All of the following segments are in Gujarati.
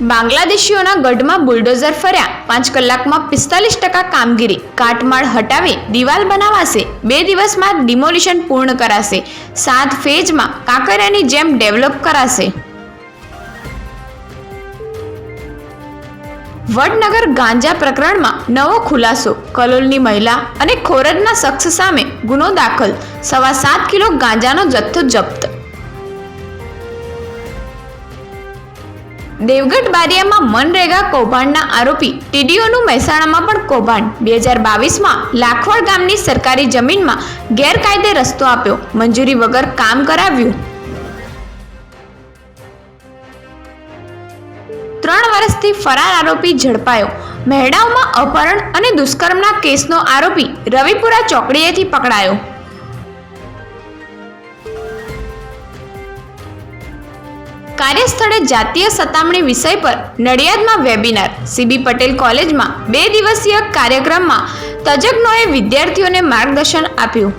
બાંગ્લાદેશીઓના ગઢમાં બુલડોઝર ફર્યા. પાંચ કલાકમાં પિસ્તાલીસ ટકા કામગીરી. કાટમાળ હટાવી દિવાલ બનાવાશે. બે દિવસમાં ડિમોલિશન પૂર્ણ કરાશે. સાત ફેજમાં કાંકરિયાની જેમ ડેવલપ કરાશે. વડનગર ગાંજા પ્રકરણમાં નવો ખુલાસો. કલોલની મહિલા અને ખોરદના શખ્સ સામે ગુનો દાખલ. સવા સાત કિલો ગાંજાનો જથ્થો જપ્ત. દેવગઢ બારિયામાં મનરેગા કૌભાંડના આરોપી ટીડીઓનું મહેસાણામાં પણ કૌભાંડ. બે હજાર બાવીસમાં લાખવડ ગામની સરકારી જમીનમાં ગેરકાયદે રસ્તો આપ્યો. મંજૂરી વગર કામ કરાવ્યું. ત્રણ વર્ષથી ફરાર આરોપી ઝડપાયો. મહેડાઓમાં અપહરણ અને દુષ્કર્મના કેસનો આરોપી રવિપુરા ચોકડીએથી પકડાયો. કાર્યસ્થળે જાતીય સતામણી વિષય પર નડિયાદમાં વેબિનાર. સીબી પટેલ કોલેજમાં બે દિવસીય કાર્યક્રમમાં તજજ્ઞોએ વિદ્યાર્થીઓને માર્ગદર્શન આપ્યું.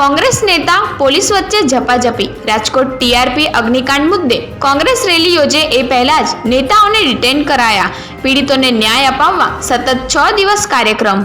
કોંગ્રેસ નેતા પોલીસ વચ્ચે ઝપાઝપી. રાજકોટ ટીઆરપી અગ્નિકાંડ મુદ્દે કોંગ્રેસ રેલી યોજે એ પહેલા જ નેતાઓને ડિટેન કરાયા. પીડિતોને ન્યાય અપાવવા સતત છ દિવસ કાર્યક્રમ.